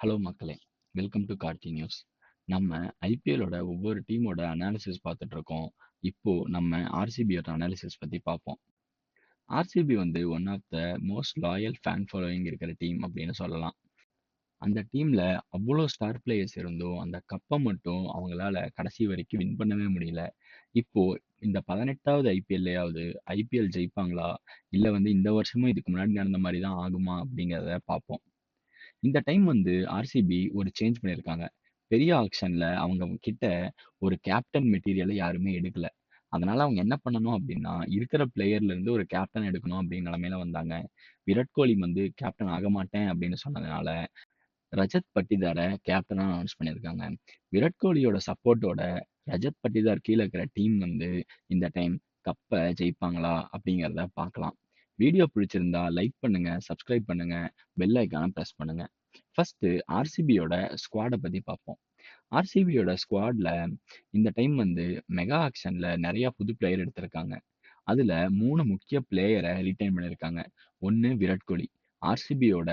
Hello மக்களே! Welcome to Karthi news. நம்ம ஐபிஎல்லோட ஒவ்வொரு டீமோட அனாலிசிஸ் பார்த்துட்டு இருக்கோம். இப்போ நம்ம ஆர்சிபியோட அனாலிசிஸ் பற்றி பார்ப்போம். ஆர்சிபி வந்து one of the most loyal fan following இருக்கிற டீம் அப்படின்னு சொல்லலாம். அந்த டீமில் அவ்வளோ ஸ்டார் பிளேயர்ஸ் இருந்தும், அந்த கப்பை மட்டும் அவங்களால கடைசி வரைக்கும் வின் பண்ணவே முடியல. இப்போ இந்த 18வது ஐபிஎல்லையாவது ஐபிஎல் ஜெயிப்பாங்களா? இல்லை வந்து இந்த வருஷமும் இதுக்கு முன்னாடி நடந்த மாதிரி தான் ஆகுமா? அப்படிங்கிறத பார்ப்போம். இந்த டைம் வந்து ஆர்சிபி ஒரு சேஞ்ச் பண்ணியிருக்காங்க. பெரிய ஆக்ஷன்ல அவங்க கிட்ட ஒரு கேப்டன் மெட்டீரியல யாருமே எடுக்கல. அதனால அவங்க என்ன பண்ணணும் அப்படின்னா, இருக்கிற பிளேயர்ல இருந்து ஒரு கேப்டன் எடுக்கணும் அப்படிங்கிற நிலமையில வந்தாங்க. விராட் கோலி வந்து கேப்டன் ஆக மாட்டேன் அப்படின்னு சொன்னதுனால, ரஜத் பட்டிதார கேப்டனா அனௌன்ஸ் பண்ணியிருக்காங்க. விராட் கோலியோட சப்போர்ட்டோட ரஜத் பட்டிதார் கீழ இருக்கிற டீம் வந்து இந்த டைம் கப்ப ஜெயிப்பாங்களா? அப்படிங்கிறத பார்க்கலாம். வீடியோ பிடிச்சிருந்தா லைக் பண்ணுங்க, சப்ஸ்கிரைப் பண்ணுங்க, பெல் ஐகான பிரஸ் பண்ணுங்க. ஃபர்ஸ்ட்டு ஆர்சிபியோட ஸ்குவாட பத்தி பார்ப்போம். ஆர்சிபியோட ஸ்குவாட்ல இந்த டைம் வந்து மெகா ஆக்ஷன்ல நிறையா புது பிளேயர் எடுத்திருக்காங்க. அதுல 3 முக்கிய பிளேயர ரிட்டெயின் பண்ணியிருக்காங்க. ஒன்று விராட் கோலி. ஆர்சிபியோட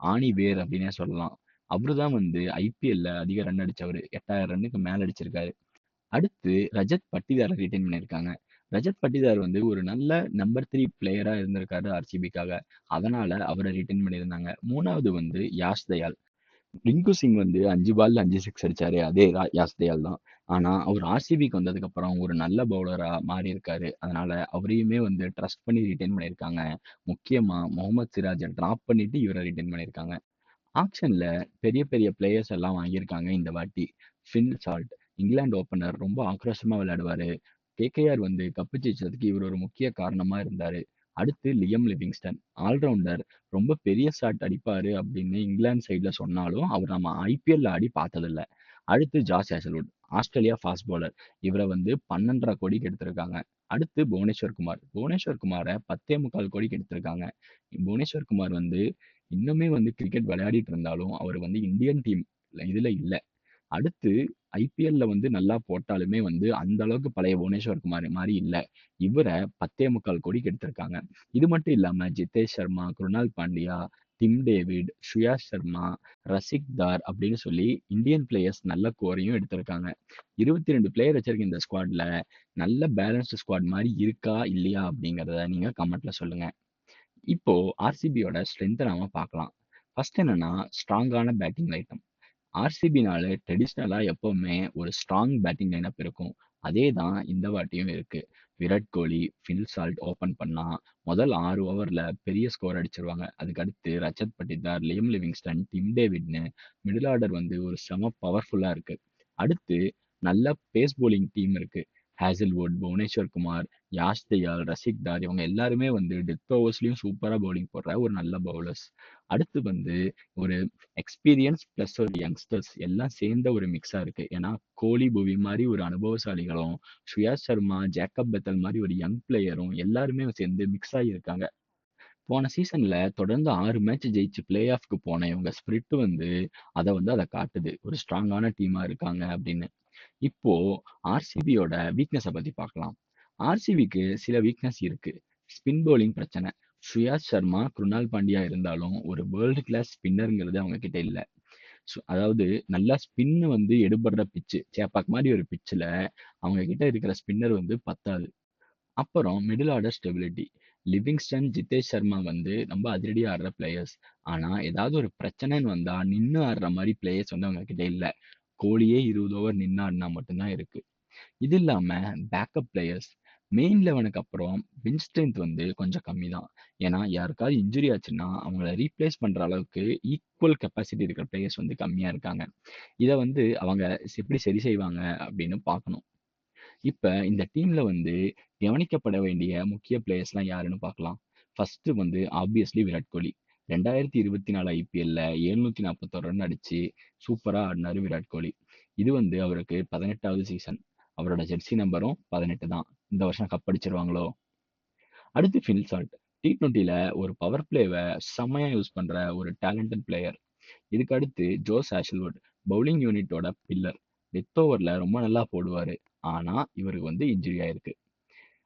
ஆணி வேர் அப்படின்னே சொல்லலாம். அவரு தான் வந்து ஐபிஎல்ல அதிக ரன் அடிச்சவரு. 8000 ரன்னுக்கு மேல அடிச்சிருக்காரு. அடுத்து ரஜத் பட்டிதார ரிட்டெயின் பண்ணியிருக்காங்க. ரஜத் பட்டிதார் வந்து ஒரு நல்ல நம்பர் த்ரீ பிளேயரா இருந்திருக்காரு ஆர்சிபிக்காக. அதனால அவரை ரிட்டர்ன் பண்ணியிருந்தாங்க. மூணாவது வந்து யாஷ் தயால். ரிங்கு சிங் வந்து அஞ்சு பால்ல அஞ்சு சிக்ஸ் அடிச்சாரு. அதே யாஷ் தயால் தான். ஆனா அவர் ஆர்சிபிக்கு வந்ததுக்கு அப்புறம் ஒரு நல்ல பவுலரா மாறி இருக்காரு அதனால அவரையுமே வந்து ட்ரஸ்ட் பண்ணி ரிட்டைன் பண்ணியிருக்காங்க. முக்கியமா முகமது சிராஜை டிராப் பண்ணிட்டு இவரை ரிட்டைன் பண்ணியிருக்காங்க. ஆக்ஷன்ல பெரிய பெரிய பிளேயர்ஸ் எல்லாம் வாங்கியிருக்காங்க இந்த வாட்டி. ஃபின் சால்ட் இங்கிலாந்து ஓப்பனர் ரொம்ப ஆக்ரோஷமா விளையாடுவாரு. கேகேஆர் வந்து கப்பு ஜெயிச்சதுக்கு இவர் ஒரு முக்கிய காரணமா இருந்தாரு. அடுத்து லியம் லிவிங்ஸ்டன். ஆல்ரவுண்டர் ரொம்ப பெரிய ஷாட் அடிப்பாரு அப்படின்னு இங்கிலாந்து சைட்ல சொன்னாலும், அவர் நம்ம ஐபிஎல்ல ஆடி பார்த்ததில்ல. அடுத்து Josh Hazlewood. Australia fast bowler. இவர வந்து 12.5 கோடிக்கு எடுத்திருக்காங்க. அடுத்து புவனேஸ்வர் குமார். புவனேஸ்வர் குமார 10.25 கோடிக்கு எடுத்திருக்காங்க. புவனேஸ்வர் குமார் வந்து இன்னுமே வந்து கிரிக்கெட் விளையாடிட்டு இருந்தாலும், அவர் வந்து இந்தியன் டீம் இதுல இல்ல. அடுத்து ஐபிஎல்ல வந்து நல்லா போட்டாலுமே வந்து அந்த அளவுக்கு பழைய புவனேஸ்வர் குமார் இல்லை இல்ல. இவர 10.25 கோடிக்கு எடுத்திருக்காங்க. இது மட்டும் இல்லாம ஜிதேஷ் சர்மா, குருணால் பாண்டியா, டிம் டேவிட், ஸ்ரேயாஸ் சர்மா, ரசிக் தார் அப்படின்னு சொல்லி இந்தியன் பிளேயர்ஸ் நல்ல கோரையும் எடுத்திருக்காங்க. 22 பிளேயர் வச்சிருக்க இந்த ஸ்குவாட்ல நல்ல பேலன்ஸ்டு ஸ்குவாட் மாரி இருக்கா? இல்லையா? அப்படிங்கிறத நீங்க கமெண்ட்ல சொல்லுங்க. இப்போ ஆர்சிபியோட ஸ்ட்ரென்த்த நாம பார்க்கலாம். ஃபர்ஸ்ட் என்னன்னா ஸ்ட்ராங்கான பேட்டிங் ஐட்டம் ஆர்சிபினால ட்ரெடிஷ்னலாக எப்பவுமே ஒரு ஸ்ட்ராங் பேட்டிங் லைனப் இருக்கும். அதே தான் இந்த வாட்டியும் இருக்கு. Virat Kohli, Phil Salt open பண்ணா முதல் 6 ஓவர்ல பெரிய ஸ்கோர் அடிச்சிருவாங்க. அதுக்கடுத்து Rajat Patidar, Liam Livingstone, Tim டேவிட்னு middle order வந்து ஒரு செம பவர்ஃபுல்லா இருக்கு. அடுத்து நல்ல பேஸ் பவுலிங் டீம் இருக்கு. ஹேசல்வுட், புவனேஸ்வர் குமார், யாஷ் தயால், ரசிக் தார் இவங்க எல்லாருமே வந்து டெத் ஓவர்ஸ்லையும் சூப்பராக பவுலிங் போடுற ஒரு நல்ல பவுலர்ஸ். அடுத்து வந்து ஒரு எக்ஸ்பீரியன்ஸ் ப்ளஸ் ஒரு யங்ஸ்டர்ஸ் எல்லாம் சேர்ந்த ஒரு மிக்ஸாக இருக்குது ஏன்னா கோலி, புவி மாதிரி ஒரு அனுபவசாலிகளும், ஸ்ரேயாஸ் சர்மா, ஜேக்கப் பெத்தல் மாதிரி ஒரு யங் பிளேயரும் எல்லாருமே சேர்ந்து மிக்ஸ் ஆகியிருக்காங்க போன சீசன்ல தொடர்ந்து ஆறு மேட்ச் ஜெயிச்சு பிளே ஆஃப்க்கு போன இவங்க ஸ்பிரிட் வந்து அதை வந்து அதை காட்டுது. ஒரு ஸ்ட்ராங்கான டீமா இருக்காங்க அப்படின்னு. இப்போ ஆர்சிபியோட வீக்னஸை பத்தி பார்க்கலாம். ஆர்சிபிக்கு சில வீக்னஸ் இருக்கு. ஸ்பின் பவுலிங் பிரச்சனை. ஸ்ரேயாஸ் சர்மா, குருணால் பாண்டியா இருந்தாலும் ஒரு வேர்ல்டு கிளாஸ் ஸ்பின்னர்ங்கிறது அவங்க கிட்ட இல்ல. சோ அதாவது நல்லா ஸ்பின் வந்து எடுபடுற பிச்சு சேப்பாக் மாதிரி ஒரு பிட்ச்ல அவங்க கிட்ட இருக்கிற ஸ்பின்னர் வந்து பத்தாது. அப்புறம் middle order stability. Livingstone, Jitesh Sharma வந்து ரொம்ப அதிரடி ஆடுற பிளேயர்ஸ். ஆனால் ஏதாவது ஒரு பிரச்சனைன்னு வந்தால் நின்று ஆடுற மாதிரி பிளேயர்ஸ் வந்து அவங்க கிட்ட இல்லை கோலியே 20 ஓவர் நின்னு மட்டும்தான் இருக்கு. இது இல்லாம பேக்கப் பிளேயர்ஸ். மெயின் 11க்கு அப்புறம் பெஞ்ச் ஸ்ட்ரென்த் வந்து கொஞ்சம் கம்மி தான். ஏன்னா யாருக்காவது இன்ஜுரி ஆச்சுன்னா அவங்கள ரீப்ளேஸ் பண்ணுற அளவுக்கு ஈக்குவல் கெப்பாசிட்டி இருக்கிற பிளேயர்ஸ் வந்து கம்மியாக இருக்காங்க. இதை வந்து அவங்க எப்படி சரி செய்வாங்க அப்படின்னு பார்க்கணும். இப்போ இந்த டீமில் வந்து கவனிக்கப்பட வேண்டிய முக்கிய பிளேயர்ஸ்லாம் யாருன்னு பார்க்கலாம். ஃபர்ஸ்ட் வந்து ஆப்வியஸ்லி விராட் கோலி. 2024 ஐபிஎல்ல 741 ரன் அடிச்சு சூப்பரா ஆடினாரு விராட் கோலி. இது வந்து அவருக்கு 18வது சீசன். அவரோட ஜெர்சி நம்பரும் 18 தான். இந்த வருஷம் கப் அடிச்சிருவாங்களோ? அடுத்து ஃபில் சால்ட். டி20ல ஒரு பவர் பிளேவை செம்மையா யூஸ் பண்ற ஒரு டேலண்டட் பிளேயர். இதுக்கு அடுத்து ஜோஸ் ஆஷல்வுட் பவுலிங் யூனிட்டோட பில்லர். டெத் ஓவரில் ரொம்ப நல்லா போடுவார் ஆனால் இவருக்கு வந்து இன்ஜுரி ஆயிருக்கு.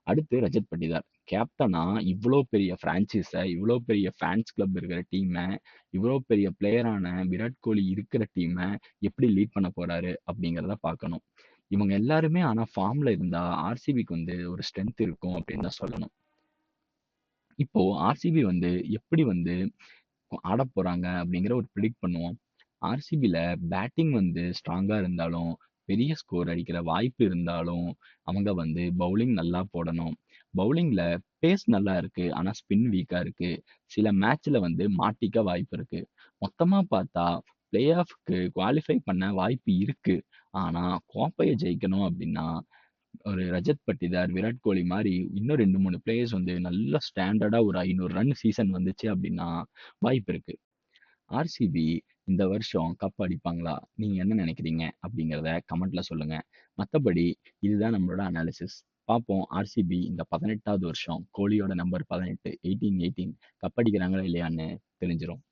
அடுத்து ரஜத் பட்டிதார். கேப்டனா இவ்வளோ பெரிய ஃப்ரான்ச்சைஸை இவ்வளோ பெரிய ஃபேன்ஸ் கிளப் இருக்கிற டீமை இவ்ளோ பெரிய பிளேயரான விராட் கோலி இருக்கிற டீமை எப்படி லீட் பண்ண போறாரு அப்படிங்கிறத பார்க்கணும். இவங்க எல்லாருமே ஆனா ஃபார்ம்ல இருந்தா ஆர்சிபிக்கு வந்து ஒரு ஸ்ட்ரென்த் இருக்கும் அப்படின்னு தான் சொல்லணும். இப்போ ஆர்சிபி வந்து எப்படி வந்து ஆடப் போறாங்க அப்படிங்கிற ஒரு பிரெடிக்ட் பண்ணுவோம். ஆர்சிபில பேட்டிங் வந்து ஸ்ட்ராங்கா இருந்தாலும், பெரிய ஸ்கோர் அடிக்கிற வாய்ப்பு இருந்தாலும், அவங்க வந்து பவுலிங் நல்லா போடணும். பவுலிங்ல பேஸ் நல்லா இருக்கு. ஆனா ஸ்பின் வீக்கா இருக்கு. சில மேட்ச்ல வந்து மாட்டிக்க வாய்ப்பு இருக்கு. மொத்தமா பார்த்தா பிளே ஆஃப்க்கு குவாலிஃபை பண்ண வாய்ப்பு இருக்கு. ஆனா கோப்பைய ஜெயிக்கணும் அப்படின்னா, ஒரு ரஜத் பட்டிதார், விராட் கோலி மாரி இன்னும் 2, 3 பிளேயர்ஸ் வந்து நல்ல ஸ்டாண்டர்டா ஒரு 500 ரன் சீசன் வந்துச்சு அப்படின்னா வாய்ப்பு இருக்கு. ஆர்சிபி இந்த வருஷம் கப் அடிப்பாங்களா? நீங்க என்ன நினைக்கிறீங்க? அப்படிங்கிறத கமெண்ட்ல சொல்லுங்க. மத்தபடி இதுதான் நம்மளோட அனாலிசிஸ். பார்ப்போம் ஆர்சிபி இந்த 18வது வருஷம் கோலியோட நம்பர் 18 18, 18 கப் அடிக்கிறாங்களா இல்லையான்னு தெரிஞ்சிரும்.